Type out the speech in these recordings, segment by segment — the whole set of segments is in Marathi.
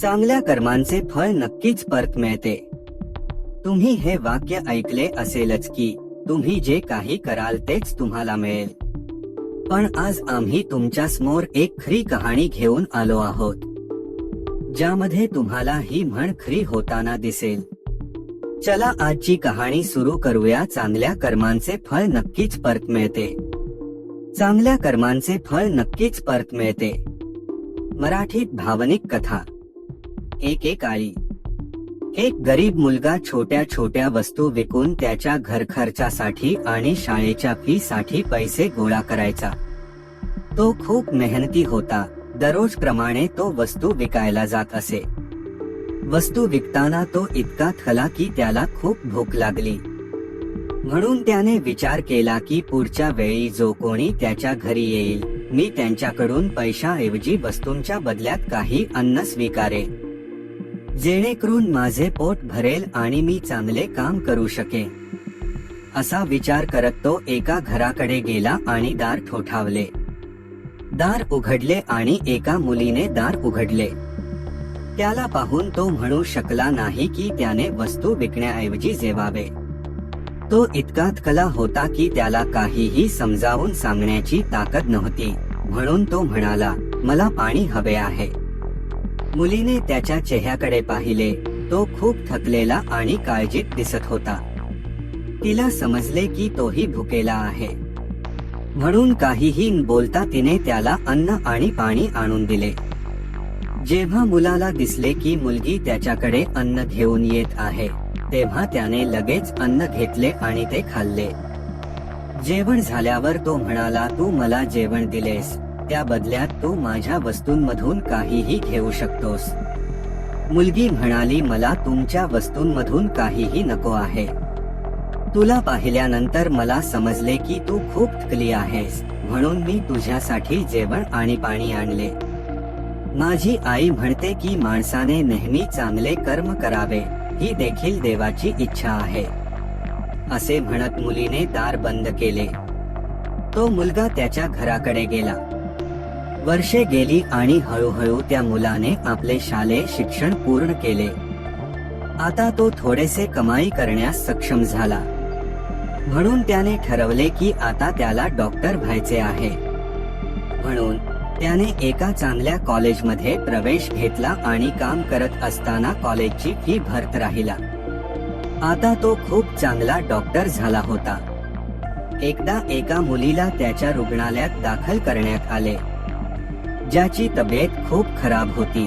चांगल्या कर्मांचे फळ नक्कीच परत मिळते. तुम्ही हे वाक्य ऐकले असेलच की तुम्ही जे काही कराल तेच तुम्हाला मिळेल. पण आज आम्ही तुमच्यासमोर एक खरी कहाणी घेऊन आलो आहोत. ज्यामध्ये तुम्हाला ही म्हण खरी होताना दिसेल. चला आजची कहाणी सुरू करूया. चांगल्या कर्मांचे फळ नक्कीच परत मिळते. चांगल्या कर्मांचे फळ नक्कीच परत मिळते. मराठीत भावनिक कथा. एक एक गरीब मुलगा छोट्या छोट्या वस्तू विकून त्याच्या घरखर्चासाठी आणि शाळेच्या फी साठी पैसे गोळा करायचा. तो खूप मेहनती होता. दररोज प्रमाणे तो वस्तू विकायला जात असे. वस्तू विकताना तो इतका थला की त्याला खूप भूक लागली. म्हणून त्याने विचार केला की पुढच्या वेळी जो कोणी त्याच्या घरी येईल मी त्यांच्याकडून पैशाऐवजी वस्तूंच्या बदल्यात काही अन्न स्वीकारेन. जेणेकरून माझे पोट भरेल आणि मी चांगले काम करू शकेन. असा विचार करत तो एका घराकडे गेला आणि दार ठोठावले. दार उघडले आणि एका मुलीने दार उघडले. त्याला पाहून तो म्हणू शकला नाही की त्याने वस्तू विकण्याऐवजी जेवावे. तो इतकात कला होता की त्याला काहीही समजावून सांगण्याची ताकद नव्हती. म्हणून तो म्हणाला मला पाणी हवे आहे. मुलीने त्याच्या चेहऱ्याकडे पाहिले. तो खूप थकलेला आणि काळजीत दिसत होता. तिला समजले की तोही भुकेला आहे. म्हणून काहीही बोलता तिने त्याला अन्न आणि पाणी आणून दिले. जेव्हा मुलाला दिसले की मुलगी त्याच्याकडे अन्न घेऊन येत आहे तेव्हा त्याने लगेच अन्न घेतले आणि ते खाल्ले. जेवण झाल्यावर तो म्हणाला तू मला जेवण दिलेस. त्या बदल्यात तू माझ्या वस्तूंमधून काहीही घेऊ शकतोस. मुलगी म्हणाली मला तुमच्या वस्तूंमधून काहीही नको आहे. तुला पाहिल्यानंतर मला समजले की तू खूप थकली आहेस म्हणून मी तुझ्यासाठी जेवण आणि पाणी आणले. माझी आई म्हणते की माणसाने नेहमी चांगले कर्म करावे ही देखील देवाची इच्छा आहे. असे म्हणत मुलीने दार बंद केले. तो मुलगा त्याच्या घराकडे गेला. वर्षे गेली आणि हळूहळू त्या मुलाने आपले शालेय शिक्षण पूर्ण केले. आता तो थोडेसे कमाई करण्यास सक्षम झाला. म्हणून त्याने ठरवले की आता त्याला डॉक्टर व्हायचे आहे. म्हणून त्याने एका चांगल्या कॉलेजमध्ये प्रवेश घेतला आणि काम करत असताना कॉलेजची फी भरत राहिला. आता तो खूप चांगला डॉक्टर झाला होता. एकदा एका मुलीला त्याच्या रुग्णालयात दाखल करण्यात आले. ज्याची तब्येत खूप खराब होती.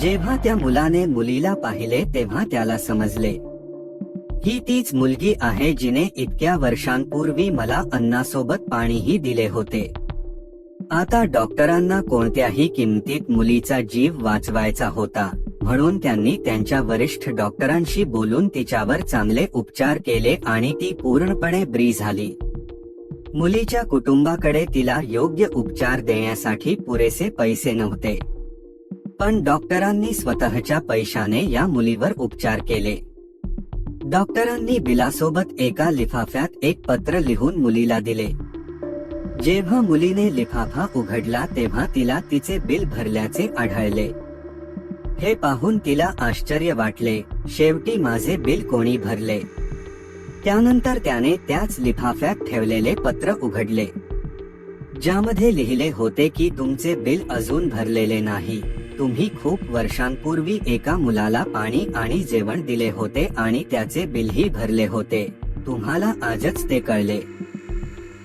जेव्हा त्या मुलाने मुलीला पाहिले तेव्हा त्याला समजले. ही तीच मुलगी आहे जिने इतक्या वर्षांपूर्वी मला अन्नासोबत पाणीही दिले होते. आता डॉक्टरांना कोणत्याही किमतीत मुलीचा जीव वाचवायचा होता म्हणून त्यांनी त्यांच्या वरिष्ठ डॉक्टरांशी बोलून तिच्यावर चांगले उपचार केले आणि ती पूर्णपणे ब्री झाली. मुलीच्या कुटुंबाकडे तिला योग्य उपचार देण्यासाठी पुरेसे पैसे नव्हते. पण डॉक्टरांनी स्वतःच्या पैशाने या मुलीवर उपचार केले. डॉक्टरांनी बिलासोबत एका लिफाफ्यात एक पत्र लिहून मुलीला दिले. जेव्हा मुलीने लिफाफा उघडला तेव्हा तिला तिचे बिल भरल्याचे आढळले. हे पाहून तिला आश्चर्य वाटले. शेवटी माझे बिल कोणी भरले? त्यानंतर त्याने त्याच लिफाफ्यात ठेवलेले पत्र उघडले ज्यामध्ये लिहिले होते की तुमचे बिल अजून भरलेले नाही. तुम्ही खूप वर्षांपूर्वी एका मुलाला पाणी आणि जेवण दिले होते आणि त्याचे बिलही भरले होते. तुम्हाला आजच ते कळले.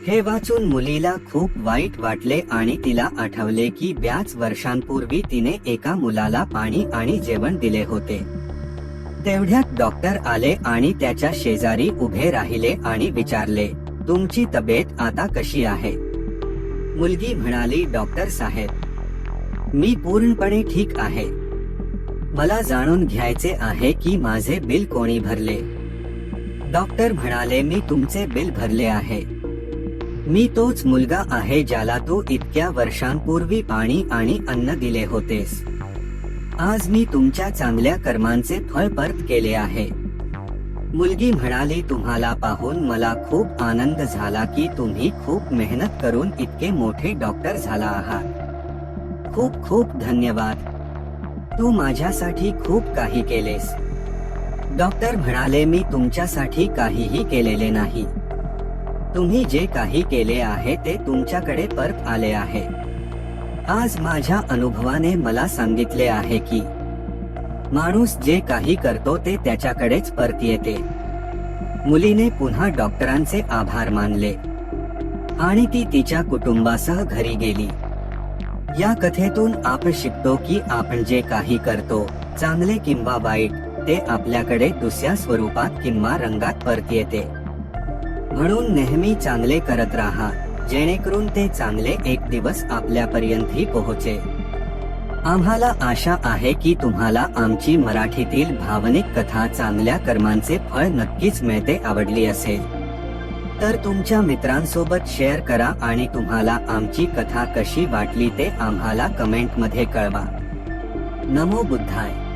हे वाचून मुलीला खूप वाईट वाटले आणि तिला आठवले की ब्याच वर्षांपूर्वी तिने एका मुलाला पाणी आणि जेवण दिले होते. तेवढ्यात डॉक्टर आले आणि त्याच्या शेजारी उभे राहिले आणि विचारले तुमची तब्येत आता कशी आहे? मुलगी म्हणाली डॉक्टर साहेब मी पूर्णपणे ठीक आहे. मला जाणून घ्यायचे आहे की माझे बिल कोणी भरले. डॉक्टर म्हणाले मी तुमचे बिल भरले आहे. मी तोच मुलगा आहे ज्याला तू इतक्या वर्षांपूर्वी पाणी आणि अन्न दिले होतेस. आज मी तुमच्या चांगल्या कर्मांचे फळ परत केले आहे. मुलगी म्हणाली तुम्हाला पाहून मला खूप आनंद झाला की तुम्ही खूप मेहनत करून इतके मोठे डॉक्टर झाला आहात. खूप खूप धन्यवाद. तू माझ्यासाठी खूप काही केलेस. डॉक्टर म्हणाले मी तुमच्यासाठी काहीही केलेले नाही. तुम्ही जे काही केले आहे ते तुमच्याकडे परत आले आहे. आज माझ्या अनुभवाने मला सांगितले आहे की माणूस जे काही करतो ते त्याच्याकडेच परत येते. मुलीने पुन्हा डॉक्टरांचे आभार मानले. आणि ती तिच्या कुटुंबासह घरी गेली. या कथेतून आपण शिकतो की आपण जे काही करतो चांगले किंवा वाईट ते आपल्याकडे दुसऱ्या स्वरूपात किंवा रंगात परत येते. म्हणून नेहमी चांगले करत राहा. जेणेकरून ते चांगले एक दिवस आपल्यापर्यंतही पोहोचे. आम्हाला आशा आहे की तुम्हाला आमची मराठीतील भावनिक कथा चांगल्या कर्मांचे फळ नक्कीच मिळते आवडली असेल. तर तुमच्या मित्रांसोबत शेअर करा आणि तुम्हाला आमची कथा कशी वाटली ते आम्हाला कमेंटमध्ये कळवा. नमो बुद्धाय.